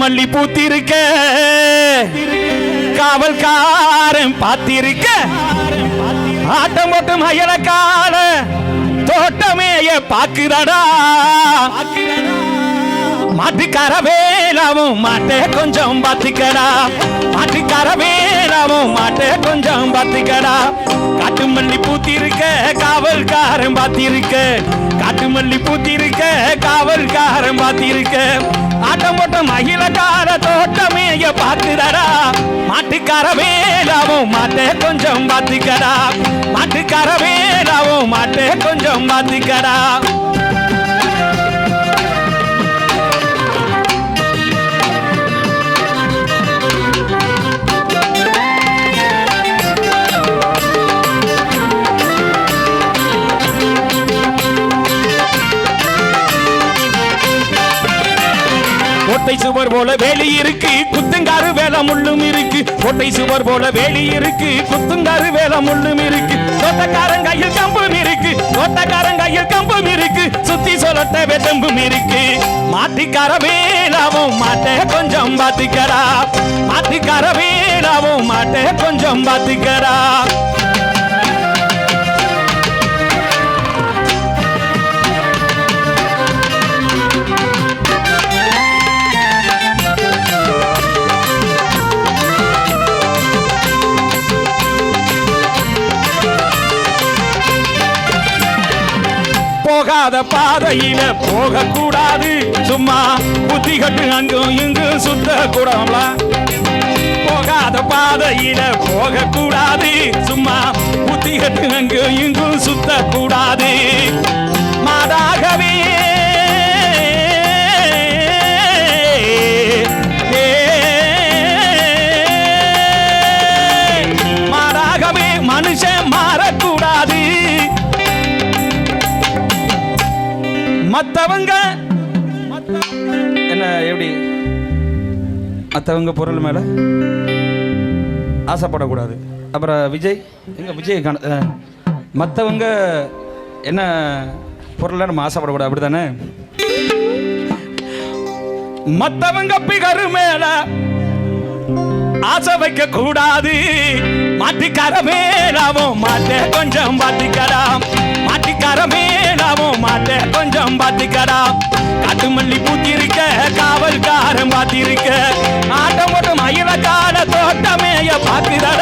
மல்லி பூத்திருக்க. காவல்காரன் பார்த்திருக்க. ஆட்டம் போட்டும் அயலக்கால தோட்டமேய பாக்குதடா மாட்டுக்கார வேலாவும் மாட்டே கொஞ்சம் பாத்திக்கடா மாட்டுக்கார வேலாவும் மாட்டே கொஞ்சம் பாத்திக்கடா காட்டு மல்லி பூத்திருக்க காவல்காரன் பாத்திருக்க காட்டு மல்லி பூத்திருக்க காவல்காரன் பாத்திருக்க ஆட்டம் போட்டம் மகிழக்கார தோட்டமேய பாக்குறடா மாட்டுக்கார வேலாவும் மாட்டே கொஞ்சம் பாத்திக்கடா மாட்டுக்கார வேலாவும் மாட்டே கொஞ்சம் பாத்திக்கடா கோட்டை சுவர் போல வேலி இருக்கு. குத்துங்காரு வேலை முள்ளும் இருக்கு. கோட்டை சுவர் போல வேலி இருக்கு. குத்துங்காரு வேலை முள்ளும் இருக்கு. தோட்டக்காரன் கையில் கம்பும் இருக்கு. தோட்டக்காரன் கையில் கம்பும் இருக்கு. சுத்தி சொல்லட்ட வெதம்பும் இருக்கு. மாட்டிக்கார வேலாவும் மாட்டே கொஞ்சம் பாத்துக்கடா மாட்டிக்கார வேலாவும் மாட்டே கொஞ்சம் பாத்துக்கடா போகாத பாதையில போக கூடாது சும்மா புத்தி கட்டு அங்கும் இங்கும் சுத்த கூடாமலா போகாத பாதையில போக கூடாது சும்மா புத்தி கட்டு அங்கும் இங்கும் சுத்த கூடாது. மத்தவங்க என்ன எப்படி? மற்றவங்க பொருள் மேல ஆசைப்படக்கூடாது. அப்புறம் விஜய் எங்க விஜய் காண மற்றவங்க மத்தவங்க என்ன பொருள் நம்ம ஆசைப்படக்கூடாது அப்படித்தானே? மத்தவங்க பிகரு மேல ஆசை வைக்க கூடாது மாட்டிக்கார மேலாவும் மாட்டே கொஞ்சம் பாத்திக்கடா மாட்டிக்கார பாவம் மாட்ட கொஞ்சம் பாத்துக்கடா காட்டு மல்லி பூத்திருக்க காவல்காரன் பாத்திருக்க ஆட்டம் ஓட்டம் மயில கால தோட்டமேய பாக்குதா